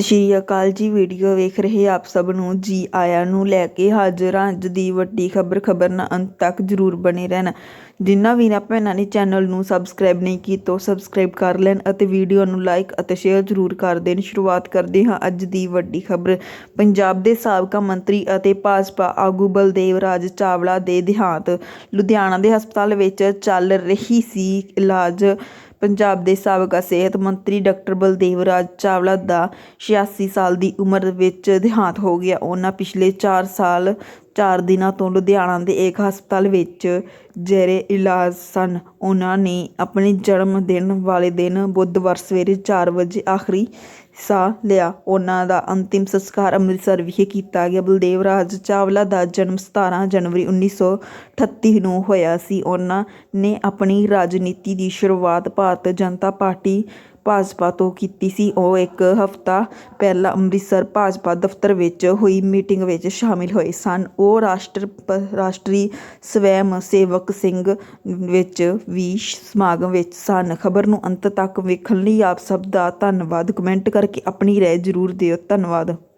ਸਤਿ ਸ਼੍ਰੀ ਅਕਾਲ ਜੀ। ਵੀਡੀਓ ਵੇਖ ਰਹੇ ਆਪ ਸਭ ਨੂੰ ਜੀ ਆਇਆਂ ਨੂੰ ਲੈ ਕੇ ਹਾਜ਼ਰ ਹਾਂ। ਅੱਜ ਦੀ ਵੱਡੀ ਖਬਰ ਖਬਰ ਨਾਲ ਅੰਤ ਤੱਕ ਜਰੂਰ ਬਣੇ ਰਹਿਣ। ਜਿਨ੍ਹਾਂ ਨਾ ਭੈਣਾਂ ਨੇ ਚੈਨਲ ਨੂੰ ਸਬਸਕ੍ਰਾਈਬ ਨਹੀਂ ਕੀਤਾ, ਸਬਸਕ੍ਰਾਈਬ ਕਰ ਲੈਣ ਅਤੇ ਵੀਡੀਓ ਨੂੰ ਲਾਈਕ ਅਤੇ ਸ਼ੇਅਰ ਜਰੂਰ ਕਰ ਦੇਣ। ਸ਼ੁਰੂਆਤ ਕਰਦੇ ਹਾਂ ਅੱਜ ਦੀ ਵੱਡੀ ਖਬਰ। ਪੰਜਾਬ ਦੇ ਸਾਬਕਾ ਮੰਤਰੀ ਅਤੇ ਭਾਜਪਾ ਆਗੂ ਬਲਦੇਵ ਰਾਜ ਚਾਵਲਾ ਦੇ ਦੇਹਾਂਤ। ਲੁਧਿਆਣਾ ਦੇ ਹਸਪਤਾਲ ਵਿੱਚ ਚੱਲ ਰਹੀ ਸੀ ਇਲਾਜ। ਪੰਜਾਬ ਦੇ ਸਾਬਕਾ ਸਿਹਤ ਮੰਤਰੀ ਡਾਕਟਰ ਬਲਦੇਵ ਰਾਜ ਚਾਵਲਾ ਦਾ 86 ਸਾਲ ਦੀ ਉਮਰ ਵਿੱਚ ਦੇਹਾਂਤ ਹੋ ਗਿਆ। ਉਹਨਾਂ ਪਿਛਲੇ 4 ਸਾਲ ਚਾਰ ਦਿਨਾਂ ਤੋਂ ਲੁਧਿਆਣਾ ਦੇ ਇੱਕ ਹਸਪਤਾਲ ਵਿੱਚ ਜੇਰੇ ਇਲਾਜ ਸਨ। ਉਹਨਾਂ ਨੇ ਆਪਣੇ ਜਨਮ ਦਿਨ ਵਾਲੇ ਦਿਨ ਬੁੱਧਵਾਰ ਸਵੇਰੇ ਚਾਰ ਵਜੇ ਆਖਰੀ ਸਾਹ ਲਿਆ। ਉਹਨਾਂ ਦਾ ਅੰਤਿਮ ਸੰਸਕਾਰ ਅੰਮ੍ਰਿਤਸਰ ਵਿਖੇ ਕੀਤਾ ਗਿਆ। ਬਲਦੇਵ ਰਾਜ ਚਾਵਲਾ ਦਾ ਜਨਮ 17 ਜਨਵਰੀ 1938 ਨੂੰ ਹੋਇਆ ਸੀ। ਉਹਨਾਂ ਨੇ ਆਪਣੀ ਰਾਜਨੀਤੀ ਦੀ ਸ਼ੁਰੂਆਤ ਭਾਰਤ ਜਨਤਾ ਪਾਰਟੀ ਭਾਜਪਾ ਤੋਂ ਕੀਤੀ ਸੀ। ਉਹ ਇੱਕ ਹਫ਼ਤਾ ਪਹਿਲਾਂ ਅੰਮ੍ਰਿਤਸਰ ਭਾਜਪਾ ਦਫ਼ਤਰ ਵਿੱਚ ਹੋਈ ਮੀਟਿੰਗ ਵਿੱਚ ਸ਼ਾਮਿਲ ਹੋਏ ਸਨ। ਉਹ ਰਾਸ਼ਟਰ ਪ- ਰਾਸ਼ਟਰੀ ਸਵੈਮ ਸੇਵਕ ਸਿੰਘ ਵਿੱਚ ਵੀ ਸਮਾਗਮ ਵਿੱਚ ਸਨ। ਖਬਰ ਨੂੰ ਅੰਤ ਤੱਕ ਵੇਖਣ ਲਈ ਆਪ ਸਭ ਦਾ ਧੰਨਵਾਦ। ਕਮੈਂਟ ਕਰਕੇ ਆਪਣੀ ਰਾਏ ਜ਼ਰੂਰ ਦਿਓ। ਧੰਨਵਾਦ।